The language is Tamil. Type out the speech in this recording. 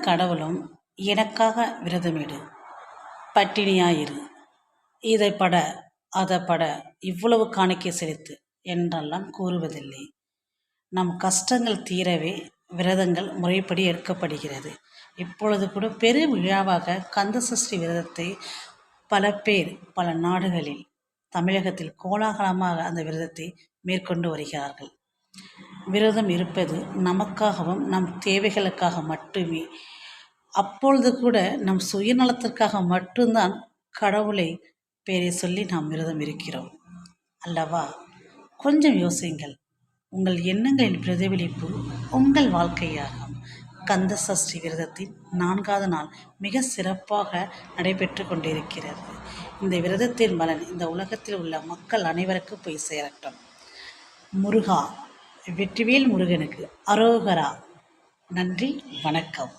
கடவுளும் எனக்காக விரதமிடு. பட்டினியாயிரு. இதை பட அதை பட இவ்வளவு காணிக்கை செலுத்து என்றெல்லாம் கூறுவதில்லை. நம் கஷ்டங்கள் தீரவே விரதங்கள் முறைப்படி எடுக்கப்படுகிறது. இப்பொழுது கூட பெரு விழாவாக கந்த சஷ்டி விரதத்தை பல பேர் பல நாடுகளில் தமிழகத்தில் கோலாகலமாக அந்த விரதத்தை மேற்கொண்டு வருகிறார்கள். விரதம் இருப்பது நமக்காகவும் நம் தேவைகளுக்காக மட்டுமே. அப்பொழுது கூட நம் சுயநலத்திற்காக மட்டும்தான் கடவுளை பேரை சொல்லி நாம் விரதம் இருக்கிறோம். அல்லவா? கொஞ்சம் யோசியுங்கள். உங்கள் எண்ணங்களின் பிரதிபலிப்பு உங்கள் வாழ்க்கையாகும். கந்த சஷ்டி விரதத்தின் நான்காவது நாள் மிக சிறப்பாக நடைபெற்று கொண்டிருக்கிறது. இந்த விரதத்தின் பலன் இந்த உலகத்தில் உள்ள மக்கள் அனைவருக்கும் போய் சேரட்டும். முருகா வெற்றிவேல் முருகனுக்கு அரோகரா. நன்றி வணக்கம்.